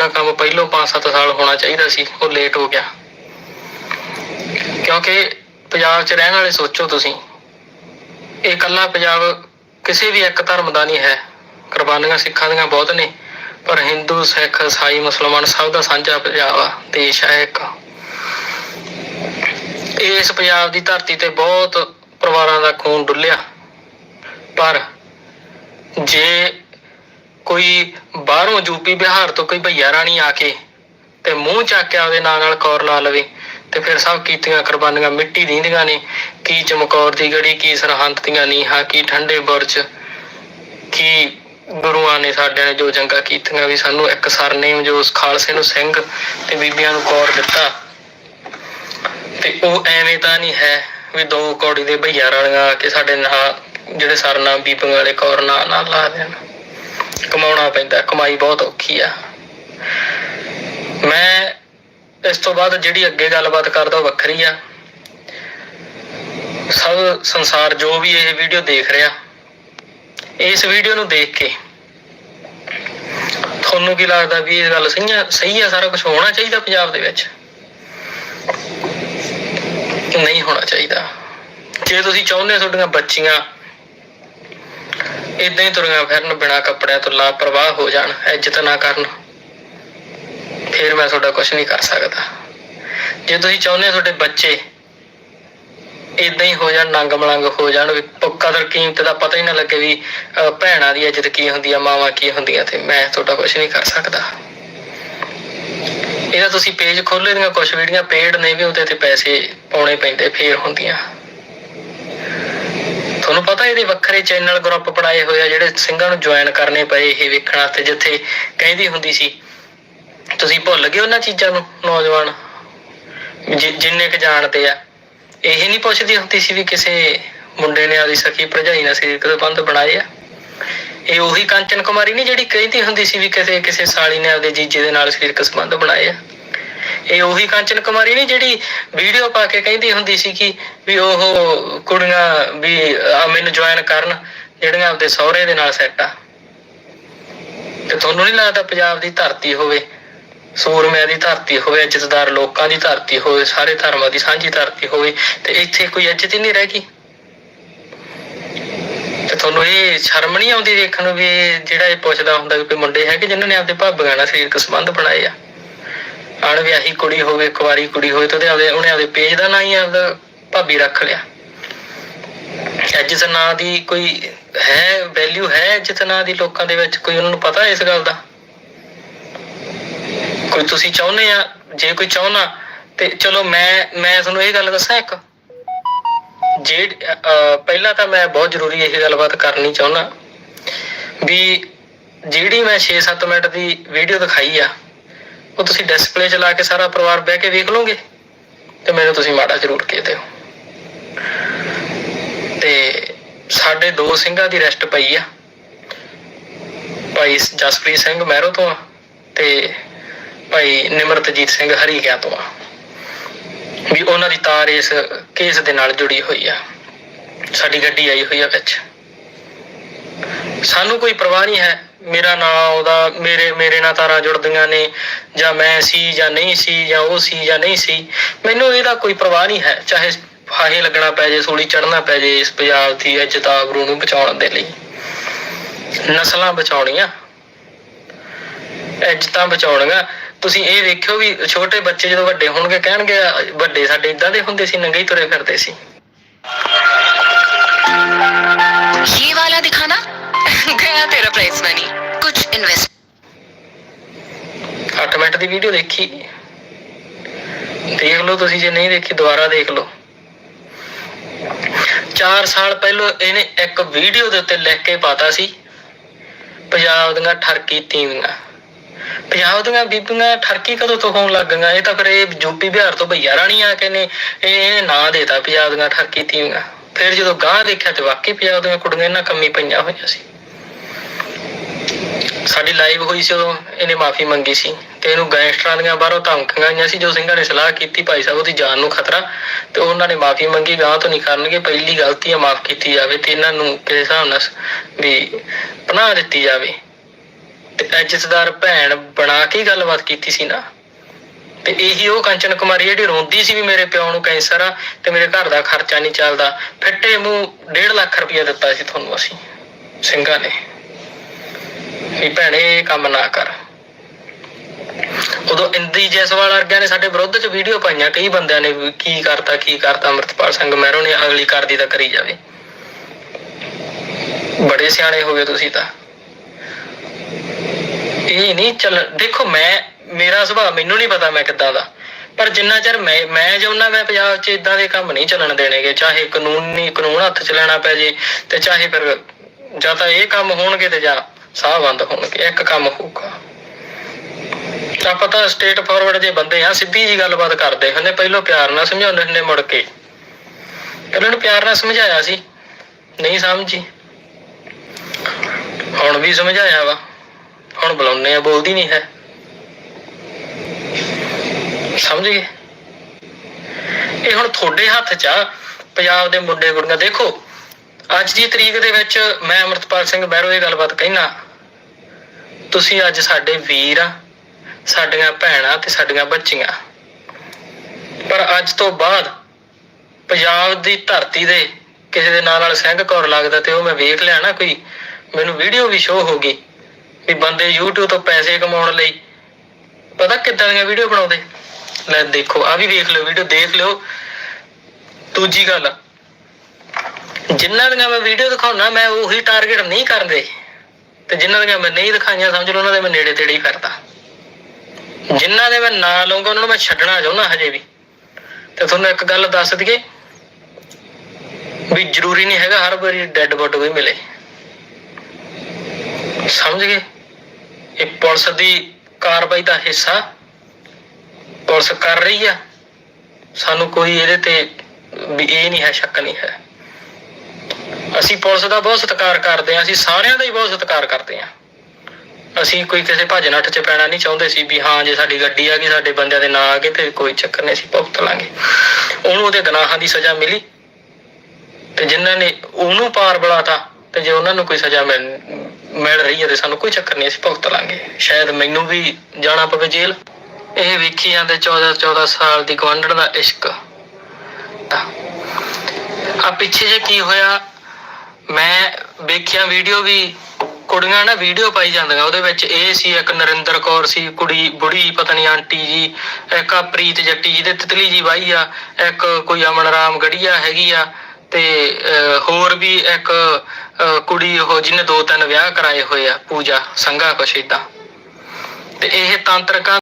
ਦਾ ਕੰਮ ਪਹਿਲੋਂ 5-7 ਸਾਲ ਹੋਣਾ ਚਾਹੀਦਾ ਸੀ, ਉਹ ਲੇਟ ਹੋ ਗਿਆ। ਕਿਉਂਕਿ ਪੰਜਾਬ 'ਚ ਰਹਿਣ ਵਾਲੇ ਸੋਚੋ ਤੁਸੀਂ, ਇਹ ਇਕੱਲਾ ਪੰਜਾਬ ਕਿਸੇ ਵੀ ਇੱਕ ਧਰਮ ਦਾ ਨਹੀਂ ਹੈ। ਕੁਰਬਾਨੀਆਂ ਸਿੱਖਾਂ ਦੀਆਂ ਬਹੁਤ ਨੇ, ਪਰ ਹਿੰਦੂ, ਸਿੱਖ ਇਸਾਈ ਮੁਸਲਮਾਨ ਸਭ ਦਾ ਸਾਂਝਾ ਪੰਜਾਬ ਆ, ਦੇਸ਼ ਹੈ ਇੱਕ। ਇਸ ਪੰਜਾਬ ਦੀ ਧਰਤੀ ਤੇ ਬਹੁਤ ਪਰਿਵਾਰਾਂ ਦਾ ਖੂਨ ਡੁੱਲਿਆ। ਪਰ ਜੇ ਕੋਈ ਬਾਹਰੋਂ ਯੂਪੀ ਬਿਹਾਰ ਤੋਂ ਕੋਈ ਭਈਆ ਰਾਣੀ ਆ ਕੇ ਤੇ ਮੂੰਹ ਚੱਕ ਕੇ ਆਪਦੇ ਨਾਂ ਨਾਲ ਕੌਰ ਲਾ ਲਵੇ ਤੇ ਫਿਰ ਸਭ ਕੀਤੀਆਂ ਕੁਰਬਾਨੀਆਂ ਮਿੱਟੀ ਦੀਆਂ ਨੇ, ਕੀ ਚਮਕੌਰ ਦੀ ਗੜੀ, ਕੀ ਸਰਹੰਦ ਦੀਆਂ ਨੀਹਾਂ, ਕੀ ਠੰਡੇ ਬੁਰਜ, ਕੀ ਗੁਰੂਆਂ ਨੇ ਸਾਡੇ ਨੇ ਜੋ ਜੰਗਾਂ ਕੀਤੀਆਂ ਵੀ ਸਾਨੂੰ ਇੱਕ ਸਰਨੇਮ ਜੋ ਉਸ ਖਾਲਸੇ ਨੂੰ ਸਿੰਘ ਤੇ ਬੀਬੀਆਂ ਨੂੰ ਕੌਰ ਦਿੱਤਾ। ਤੇ ਉਹ ਐਵੇਂ ਤਾਂ ਨਹੀਂ ਹੈ ਵੀ ਦੋ ਕੌੜੀ ਦੇ ਭਈਆ ਰਾਣੀਆਂ ਆ ਕੇ ਸਾਡੇ ਨਾਂ ਜਿਹੜੇ ਸਰਨਾਮ ਬੀਬੀਆਂ ਵਾਲੇ ਕੌਰ ਨਾਂ ਨਾ ਲਾ ਦੇਣ। ਕਮਾਉਣਾ ਪੈਂਦਾ, ਕਮਾਈ ਬਹੁਤ ਔਖੀ ਆ। ਮੈਂ ਇਸ ਤੋਂ ਬਾਅਦ ਜਿਹੜੀ ਅੱਗੇ ਗੱਲਬਾਤ ਕਰਦਾ ਉਹ ਵੱਖਰੀ ਆ। ਸਭ ਸੰਸਾਰ ਜੋ ਵੀ ਇਹ ਵੀਡੀਓ ਦੇਖ ਰਿਹਾ, ਇਸ ਵੀਡੀਓ ਨੂੰ ਦੇਖ ਕੇ ਤੁਹਾਨੂੰ ਕੀ ਲੱਗਦਾ ਵੀ ਇਹ ਗੱਲ ਸਹੀ ਆ ਸਹੀ ਆ, ਸਾਰਾ ਕੁਝ ਹੋਣਾ ਚਾਹੀਦਾ ਪੰਜਾਬ ਦੇ ਵਿੱਚ? ਨਹੀਂ ਹੋਣਾ ਚਾਹੀਦਾ। ਜੇ ਤੁਸੀਂ ਚਾਹੁੰਦੇ ਹੋ ਤੁਹਾਡੀਆਂ ਬੱਚੀਆਂ ਇਦਾਂ ਹੀ ਤੁਰੀਆਂ ਫਿਰਨ, ਬਿਨਾਂ ਕੱਪੜਿਆਂ ਤੋਂ ਲਾਪਰਵਾਹ ਹੋ ਜਾਣ, ਇੱਜ਼ਤ ਨਾ ਕਰਨ। ਫਿਰ ਮੈਂ ਤੁਹਾਡਾ ਕੁਝ ਨਹੀਂ ਕਰ ਸਕਦਾ। ਜੇ ਤੁਸੀਂ ਚਾਹੁੰਦੇ ਹੋ ਤੁਹਾਡੇ ਬੱਚੇ ਇਦਾਂ ਹੀ ਹੋ ਜਾਣ ਨੰਗ ਮਲੰਗ ਹੋ ਜਾਣ, ਵੀ ਕਦਰ ਕੀਮਤ ਦਾ ਪਤਾ ਹੀ ਨਾ ਲੱਗੇ ਵੀ ਭੈਣਾਂ ਦੀ ਇੱਜ਼ਤ ਕੀ ਹੁੰਦੀ ਆ, ਮਾਵਾਂ ਕੀ ਹੁੰਦੀਆਂ ਤੇ ਮੈਂ ਤੁਹਾਡਾ ਕੁਝ ਨਹੀਂ ਕਰ ਸਕਦਾ। ਇਹਦਾ ਤੁਸੀਂ ਪੇਜ ਖੋਲੇ ਦੀਆਂ ਕੁਝ ਵੀਡੀਓ ਪੇਡ ਨੇ ਵੀ ਉਹਦੇ ਤੇ ਪੈਸੇ ਪਾਉਣੇ ਪੈਂਦੇ, ਫੇਰ ਹੁੰਦੀਆਂ। ਤੁਹਾਨੂੰ ਪਤਾ ਇਹਦੇ ਵੱਖਰੇ ਚੈਨਲ ਗਰੁੱਪ ਬਣਾਏ ਹੋਏ ਆ, ਜਿਹੜੇ ਸਿੰਘਾਂ ਨੂੰ ਜੁਆਇਨ ਕਰਨੇ ਪਏ ਇਹ ਵੇਖਣ ਵਾਸਤੇ ਜਿੱਥੇ ਕਹਿੰਦੀ ਹੁੰਦੀ ਸੀ, ਤੁਸੀਂ ਭੁੱਲ ਗਏ ਉਹਨਾਂ ਚੀਜ਼ਾਂ ਨੂੰ, ਨੌਜਵਾਨ ਜਿੰਨੇ ਕ ਜਾਣਦੇ ਆ। ਇਹ ਨਹੀਂ ਪੁੱਛਦੀ ਹੁੰਦੀ ਸੀ ਵੀ ਕਿਸੇ ਮੁੰਡੇ ਨੇ ਆਦੀ ਸਖੀ ਭਰਜਾਈ ਨਾਲ ਸਰੀਰਕ ਸੰਬੰਧ ਬਣਾਏ ਆ। ਇਹ ਉਹੀ ਕੰਚਨ ਕੁਮਾਰੀ ਨਹੀਂ ਜਿਹੜੀ ਕਹਿੰਦੀ ਹੁੰਦੀ ਸੀ ਵੀ ਕਿਸੇ ਕਿਸੇ ਸਾਲੀ ਨੇ ਆਪਦੇ ਜੀਜੇ ਦੇ ਨਾਲ ਸਰੀਰਕ ਸੰਬੰਧ ਬਣਾਏ ਆ। ਇਹ ਉਹੀ ਕਾਂਚਨ ਕੁਮਾਰੀ ਨਹੀਂ ਜਿਹੜੀ ਵੀਡੀਓ ਪਾ ਕੇ ਕਹਿੰਦੀ ਹੁੰਦੀ ਸੀ ਕਿ ਵੀ ਉਹ ਕੁੜੀਆਂ ਵੀ ਮੈਨੂੰ ਜੁਆਇਨ ਕਰਨ, ਜਿਹੜੀਆਂ ਆਪਦੇ ਸਹੁਰੇ ਦੇ ਨਾਲ ਸੈੱਟ ਆ। ਤੇ ਤੁਹਾਨੂੰ ਨਹੀਂ ਲੱਗਦਾ ਪੰਜਾਬ ਦੀ ਧਰਤੀ ਹੋਵੇ, ਸੂਰਮਿਆਂ ਦੀ ਧਰਤੀ ਹੋਵੇ, ਇੱਜ਼ਤਦਾਰ ਲੋਕਾਂ ਦੀ ਧਰਤੀ ਹੋਵੇ, ਸਾਰੇ ਧਰਮਾਂ ਦੀ ਸਾਂਝੀ ਧਰਤੀ ਹੋਵੇ, ਤੇ ਇੱਥੇ ਕੋਈ ਇੱਜ਼ਤ ਹੀ ਨਹੀਂ ਰਹਿ ਗਈ। ਤੇ ਤੁਹਾਨੂੰ ਇਹ ਸ਼ਰਮ ਨਹੀਂ ਆਉਂਦੀ ਦੇਖਣ ਨੂੰ ਵੀ ਜਿਹੜਾ ਇਹ ਪੁੱਛਦਾ ਹੁੰਦਾ ਵੀ ਕੋਈ ਮੁੰਡੇ ਹੈਗੇ ਜਿਨ੍ਹਾਂ ਨੇ ਆਪਦੇ ਭਾਬੀਆਂ ਨਾਲ ਸਰੀਰਕ ਸੰਬੰਧ ਬਣਾਏ ਆ? ਅਣ ਕੁੜੀ ਹੋਵੇ ਕੁਵਾਰੀ ਕੁੜੀ ਹੋਵੇ ਤੇ ਉਹਦੇ ਆਪਦੇ, ਉਹਨੇ ਆਪਦੇ ਪੇਜ ਦਾ ਨਾਂ ਹੀ ਆਪਦਾ ਭਾਬੀ ਰੱਖ ਲਿਆ। ਇੱਜ਼ਤ ਨਾਂ ਦੀ ਕੋਈ ਹੈ ਵੈਲਿਊ ਹੈ ਇੱਜ਼ਤ ਨਾਂ ਦੀ ਲੋਕਾਂ ਦੇ ਵਿੱਚ? ਕੋਈ ਉਹਨਾਂ ਨੂੰ ਪਤਾ ਇਸ ਗੱਲ ਦਾ? ਕੋਈ ਤੁਸੀਂ ਚਾਹੁੰਦੇ ਆ? ਜੇ ਕੋਈ ਚਾਹੁੰਦਾ, ਤੇ ਚਲੋ ਮੈਂ ਮੈਂ ਤੁਹਾਨੂੰ ਇਹ ਗੱਲ ਦੱਸਾਂ ਇੱਕ। ਜੇ ਪਹਿਲਾਂ ਤਾਂ ਮੈਂ ਬਹੁਤ ਜ਼ਰੂਰੀ ਇਹ ਗੱਲਬਾਤ ਕਰਨੀ ਚਾਹੁੰਦਾ ਵੀ ਜਿਹੜੀ ਮੈਂ 6-7 ਮਿੰਟ ਦੀ ਵੀਡੀਓ ਦਿਖਾਈ ਆ ਉਹ ਤੁਸੀਂ ਡਿਸਪਲੇ ਚਲਾ ਕੇ ਸਾਰਾ ਪਰਿਵਾਰ ਬਹਿ ਕੇ ਵੇਖ ਲਓਗੇ ਤੇ ਮੈਨੂੰ ਤੁਸੀਂ ਮਾੜਾ ਜ਼ਰੂਰ ਕਹਿ ਦਿਓ। ਤੇ ਸਾਡੇ ਦੋ ਸਿੰਘਾਂ ਦੀ ਰੈਸਟ ਪਈ ਆ। ਭਾਈ ਜਸਪ੍ਰੀਤ ਸਿੰਘ ਮਹਿਰੋ ਤੋਂ ਆ ਤੇ ਭਾਈ ਨਿਮਰਤਜੀਤ ਸਿੰਘ ਹਰੀਕਿਆਂ ਤੋਂ ਆ। ਵੀ ਉਹਨਾਂ ਦੀ ਤਾਰ ਇਸ ਕੇਸ ਦੇ ਨਾਲ ਜੁੜੀ ਹੋਈ ਆ। ਸਾਡੀ ਗੱਡੀ ਆਈ ਹੋਈ ਆ ਵਿੱਚ। ਸਾਨੂੰ ਕੋਈ ਪਰਵਾਹ ਨਹੀਂ ਹੈ। ਮੇਰਾ ਨਾਂ ਉਹਦਾ ਮੇਰੇ ਮੇਰੇ ਨਾਲ ਤਾਰਾਂ ਜੁੜਦੀਆਂ ਨੇ ਜਾਂ ਮੈਂ ਸੀ ਜਾਂ ਨਹੀਂ ਸੀ ਜਾਂ ਉਹ ਸੀ ਜਾਂ ਨਹੀਂ ਸੀ ਮੈਨੂੰ ਇਹਦਾ ਕੋਈ ਪਰਵਾਹ ਨਹੀਂ ਹੈ ਚਾਹੇ ਫਾਹੇ ਲੱਗਣਾ ਪੈ ਜੇ ਸੂਲੀ ਚੜਨਾ ਪੈ ਜੇ ਇਸ ਪੰਜਾਬ ਦੀ ਇੱਜ਼ਤ ਆਬਰੂ ਨੂੰ ਬਚਾਉਣ ਦੇ ਲਈ ਨਸਲਾਂ ਬਚਾਉਣੀਆਂ ਇੱਜ਼ਤਾਂ ਬਚਾਉਣੀਆਂ ਤੁਸੀਂ ਇਹ ਵੇਖਿਓ ਵੀ ਛੋਟੇ ਬੱਚੇ ਜਦੋਂ ਵੱਡੇ ਹੋਣਗੇ ਕਹਿਣਗੇ ਵੱਡੇ ਸਾਡੇ ਇਦਾਂ ਦੇ ਹੁੰਦੇ ਸੀ ਨੰਗੇ ਹੀ ਤੁਰੇ ਫਿਰਦੇ ਸੀ ये वाला दिखाना गया तेरा प्राइस मनी ਅੱਠ ਮਿੰਟ ਦੀ ਵੀਡੀਓ ਦੇਖੀ। ਦੇਖ ਲਓ ਤੁਸੀਂ, ਜੇ ਨਹੀਂ ਦੇਖੀ, ਦੁਬਾਰਾ ਦੇਖ ਲਓ। 4 ਸਾਲ ਪਹਿਲਾਂ ਇਹਨੇ ਇੱਕ ਵੀਡੀਓ ਦੇ ਉੱਤੇ ਲਿਖ ਕੇ ਪਾਤਾ ਸੀ, ਪੰਜਾਬ ਦੀਆਂ ਠਰਕੀ ਤੀਵੀਆਂ। ਪੰਜਾਬ ਦੀਆਂ ਬੀਬੀਆਂ ਠਰਕੀ ਕਦੋਂ ਤੋਂ ਹੋਣ ਲੱਗ ਗਈਆਂ? ਇਹ ਤਾਂ ਫਿਰ ਇਹ ਯੂਪੀ ਬਿਹਾਰ ਤੋਂ ਭਈਆ ਰਾਣੀ ਆ ਕੇ ਨੇ, ਇਹ ਨਾਂ ਦੇਤਾ, ਪੰਜਾਬ ਦੀਆਂ ਠਰਕੀ ਤੀਵੀਆਂ। ਫਿਰ ਜਦੋਂ ਗਾਂ ਦੇਖਿਆ ਤੇ ਵਾਕਈ ਪੰਜਾਬ ਦੀਆਂ ਕੁੜੀਆਂ ਇਹਨਾਂ ਕੰਮੀ ਪਈਆਂ ਹੋਈਆਂ ਸੀ। ਸਾਡੀ ਲਾਈਵ ਹੋਈ ਸੀ, ਉਦੋਂ ਇਹਨੇ ਮਾਫੀ ਮੰਗੀ ਸੀ ਤੇ ਇਹਨੂੰ ਗੈਂਗਸਟਰਾਂ ਦੀਆਂ ਬਾਹਰੋਂ ਧਮਕੀਆਂ ਆਈਆਂ ਸੀ, ਜੋ ਸਿੰਘਾਂ ਨੇ ਸਲਾਹ ਕੀਤੀ ਭਾਈ ਸਾਹਿਬ ਉਹਦੀ ਜਾਨ ਨੂੰ ਖਤਰਾ ਤੇ ਉਹਨਾਂ ਨੇ ਮਾਫੀ ਮੰਗੀ ਗਾਂ ਤੋਂ ਨਹੀਂ ਕਰਨਗੇ ਪਹਿਲੀ ਗਲਤੀ ਆ, ਮਾਫ ਕੀਤੀ ਜਾਵੇ ਤੇ ਇਹਨਾਂ ਨੂੰ ਕਿਸੇ ਹਿਸਾਬ ਨਾਲ ਵੀ ਪਨਾਹ ਦਿੱਤੀ ਜਾਵੇ। ਤੇ ਇੱਜ਼ਤਦਾਰ ਭੈਣ ਬਣਾ ਕੇ ਗੱਲਬਾਤ ਕੀਤੀ ਸੀ ਨਾ। ਤੇ ਇਹੀ ਉਹ ਕੰਚਨ ਕੁਮਾਰੀ ਜਿਹੜੀ ਰੋਂਦੀ ਸੀ ਵੀ ਮੇਰੇ ਪਿਓ ਨੂੰ ਕੈਂਸਰ ਆ ਤੇ ਮੇਰੇ ਘਰ ਦਾ ਖਰਚਾ ਨਹੀਂ ਚੱਲਦਾ। ਫਿੱਟੇ ਮੂੰਹ 1.5 ਲੱਖ ਰੁਪਇਆ ਦਿੱਤਾ ਸੀ ਤੁਹਾਨੂੰ ਅਸੀਂ, ਸਿੰਘਾਂ ਨੇ। ਵੀ ਭੈਣੇ ਇਹ ਕੰਮ ਨਾ ਕਰ। ਉਦੋਂ ਇੰਦੀ ਜੈਸਵਾਲ ਵਰਗਿਆਂ ਨੇ ਸਾਡੇ ਵਿਰੁੱਧ ਚ ਵੀਡੀਓ ਪਾਈਆਂ, ਕਈ ਬੰਦਿਆਂ ਨੇ ਕੀ ਕਰਤਾ ਕੀ ਕਰਤਾ, ਅਮਰਤਪਾਲ ਸਿੰਘ ਮਹਿਰੋ ਨੇ ਅਗਲੀ ਕਰਦੀ ਤਾਂ ਕਰੀ ਜਾਵੇ। ਬੜੇ ਸਿਆਣੇ ਹੋ ਗਏ ਤੁਸੀਂ ਤਾਂ। ਇਹ ਨਹੀਂ ਚੱਲ, ਦੇਖੋ ਮੈਂ, ਮੇਰਾ ਸੁਭਾਅ ਮੈਨੂੰ ਨਹੀਂ ਪਤਾ ਮੈਂ ਕਿੱਦਾਂ ਦਾ। ਪਰ ਜਿੰਨਾ ਚਿਰ ਮੈਂ ਮੈਂ ਚਾਹੁੰਦਾ ਮੈਂ ਪੰਜਾਬ 'ਚ ਇਦਾਂ ਦੇ ਕੰਮ ਨਹੀਂ ਚੱਲਣ ਦੇਣਗੇ, ਚਾਹੇ ਕਾਨੂੰਨੀ, ਕਾਨੂੰਨ ਹੱਥ 'ਚ ਲੈਣਾ ਪੈ ਜੇ, ਤੇ ਚਾਹੇ ਫਿਰ ਜਾਂ ਤਾਂ ਇਹ ਕੰਮ ਹੋਣਗੇ ਤੇ ਜਾਂ ਸਾਹ ਬੰਦ ਹੋਣਗੇ, ਇੱਕ ਕੰਮ ਹੋਊਗਾ। ਤਾਂ ਪਤਾ ਸਟੇਟ ਫਾਰਵਰਡ ਜੇ ਬੰਦੇ ਆ ਸਿੱਧੀ ਜੀ ਗੱਲਬਾਤ ਕਰਦੇ ਹੁੰਦੇ, ਪਹਿਲੋਂ ਪਿਆਰ ਨਾਲ ਸਮਝਾਉਂਦੇ ਹੁੰਦੇ ਮੁੜ ਕੇ। ਪਹਿਲਾਂ ਨੂੰ ਪਿਆਰ ਨਾਲ ਸਮਝਾਇਆ ਸੀ, ਨਹੀਂ ਸਮਝੀ। ਹੁਣ ਵੀ ਸਮਝਾਇਆ ਵਾ, ਹੁਣ ਬੁਲਾਉਂਦੇ ਆ ਬੋਲਦੀ ਨਹੀਂ ਹੈ। ਸਮਝ ਗਏ? ਇਹ ਹੁਣ ਤੁਹਾਡੇ ਹੱਥ 'ਚ ਆ, ਪੰਜਾਬ ਦੇ ਮੁੰਡੇ ਕੁੜੀਆਂ ਦੇਖੋ। ਅੱਜ ਦੀ ਤਰੀਕ ਦੇ ਵਿੱਚ ਮੈਂ ਅਮਰਤਪਾਲ ਸਿੰਘ ਬਹਿਰੋ ਇਹ ਗੱਲਬਾਤ ਕਹਿਣਾ ਤੁਸੀਂ ਅੱਜ ਸਾਡੇ ਵੀਰ ਆ, ਸਾਡੀਆਂ ਭੈਣਾਂ ਤੇ ਸਾਡੀਆਂ ਬੱਚੀਆਂ। ਪਰ ਅੱਜ ਤੋਂ ਬਾਅਦ ਪੰਜਾਬ ਦੀ ਧਰਤੀ ਦੇ ਕਿਸੇ ਦੇ ਨਾਲ ਨਾਲ ਸਿੰਘ ਕੌਰ ਲੱਗਦਾ ਤੇ ਉਹ ਮੈਂ ਵੇਖ ਲਿਆ ਨਾ ਕੋਈ, ਮੈਨੂੰ ਵੀਡੀਓ ਵੀ ਸ਼ੋ ਹੋ ਗਈ ਵੀ ਬੰਦੇ YouTube ਤੋਂ ਪੈਸੇ ਕਮਾਉਣ ਲਈ ਪਤਾ ਕਿੱਦਾਂ ਦੀਆਂ ਵੀਡੀਓ ਬਣਾਉਂਦੇ। ਲੈ ਦੇਖੋ ਆ ਵੀ ਵੇਖ ਲਿਓ ਵੀਡੀਓ ਦੇਖ ਲਿਓ। ਦੂਜੀ ਗੱਲ ਜਿਨ੍ਹਾਂ ਦੀਆਂ ਮੈਂ ਵੀਡੀਓ ਦਿਖਾਉਣਾ ਮੈਂ ਉਹੀ ਟਾਰਗੇਟ ਨਹੀਂ ਕਰਦੇ। ਤੇ ਜਿਨ੍ਹਾਂ ਦੀਆਂ ਮੈਂ ਨਹੀਂ ਦਿਖਾਈਆਂ, ਸਮਝ ਲਓ, ਉਹਨਾਂ ਦੇ ਮੈਂ ਨੇੜੇ ਤੇੜੇ ਹੀ ਕਰਦਾ। ਜਿਨ੍ਹਾਂ ਦੇ ਮੈਂ ਨਾਂ ਲਊਂਗਾ, ਉਹਨਾਂ ਨੂੰ ਮੈਂ ਛੱਡਣਾ ਚਾਹੁੰਦਾ ਹਜੇ ਵੀ। ਤੇ ਤੁਹਾਨੂੰ ਇੱਕ ਗੱਲ ਦੱਸ ਦਈਏ, ਵੀ ਜ਼ਰੂਰੀ ਨਹੀਂ ਹੈਗਾ ਹਰ ਵਾਰੀ ਡੈੱਡ ਬੋਡੀ ਵੀ ਮਿਲੇ। ਸਮਝ ਗਏ? ਇਹ ਪੁਲਿਸ ਦੀ ਕਾਰਵਾਈ ਦਾ ਹਿੱਸਾ, ਪੁਲਿਸ ਕਰ ਰਹੀ ਆ। ਸਾਨੂੰ ਕੋਈ ਇਹਦੇ ਤੇ ਵੀ ਇਹ ਨਹੀਂ ਹੈ, ਸ਼ੱਕ ਨਹੀਂ ਹੈ। ਅਸੀਂ ਪੁਲਿਸ ਦਾ ਬਹੁਤ ਸਤਿਕਾਰ ਕਰਦੇ ਹਾਂ, ਅਸੀਂ ਸਾਰਿਆਂ ਦਾ ਹੀ ਬਹੁਤ ਸਤਿਕਾਰ ਕਰਦੇ ਹਾਂ। ਅਸੀਂ ਕੋਈ ਕਿਸੇ ਭੱਜ ਨੱਠ 'ਚ ਪੈਣਾ ਨਹੀਂ ਚਾਹੁੰਦੇ ਸੀ ਵੀ ਹਾਂ, ਜੇ ਸਾਡੀ ਗੱਡੀ ਆ ਗਈ, ਸਾਡੇ ਬੰਦਿਆਂ ਦੇ ਨਾਂ ਆ ਗਏ ਤੇ ਕੋਈ ਚੱਕਰ ਨਹੀਂ, ਅਸੀਂ ਭੁਗਤ ਲਾਂਗੇ। ਉਹਨੂੰ ਉਹਦੇ ਗੁਨਾਹਾਂ ਦੀ ਸਜ਼ਾ ਮਿਲੀ ਤੇ ਜਿਨ੍ਹਾਂ ਨੇ ਉਹਨੂੰ ਪਾਰ ਬੁਲਾਤਾ ਤੇ ਜੇ ਉਹਨਾਂ ਨੂੰ ਕੋਈ ਸਜ਼ਾ ਮਿਲ ਮਿਲ ਰਹੀ ਹੈ ਤੇ ਸਾਨੂੰ ਕੋਈ ਚੱਕਰ ਨਹੀਂ, ਅਸੀਂ ਭੁਗਤ ਲਾਂਗੇ। ਸ਼ਾਇਦ ਮੈਨੂੰ ਵੀ ਜਾਣਾ ਪਵੇ ਜੇਲ੍ਹ। ਇਹ ਵੇਖੀ ਜਾਂਦੇ 14 14 ਸਾਲ ਦੀ ਗਵਾਂਢਣ ਦਾ ਇਸ਼ਕ। ਆ ਪਿੱਛੇ ਜੇ ਕੀ ਹੋਇਆ ਮੈਂ ਵੇਖਿਆ ਵੀਡੀਓ ਵੀ, ਕੁੜੀਆਂ ਨਾ ਵੀਡੀਓ ਪਾਈ ਜਾਂਦੀਆਂ, ਉਹਦੇ ਵਿੱਚ ਇਹ ਸੀ ਇੱਕ ਨਰਿੰਦਰ ਕੌਰ ਸੀ, ਕੁੜੀ ਬੁੜੀ, ਪਤਾ ਨਹੀਂ ਆਂਟੀ ਜੀ, ਇੱਕ ਆ ਪ੍ਰੀਤ ਜੱਟੀ ਜੀ ਦੇ ਤਿਤਲੀ ਜੀ ਬਾਈ ਆ, ਇੱਕ ਕੋਈ ਅਮਨ ਰਾਮ ਗੜੀਆ ਹੈਗੀ ਆ ਤੇ ਹੋਰ ਵੀ ਇੱਕ ਕੁੜੀ ਉਹ ਜਿਹਨੇ ਦੋ ਤਿੰਨ ਵਿਆਹ ਕਰਾਏ ਹੋਏ ਆ, ਪੂਜਾ, ਸੰਘਾ ਕੁਛ ਏਦਾਂ। ਤੇ ਇਹ ਤਾਂਤਰਿਕਾਂ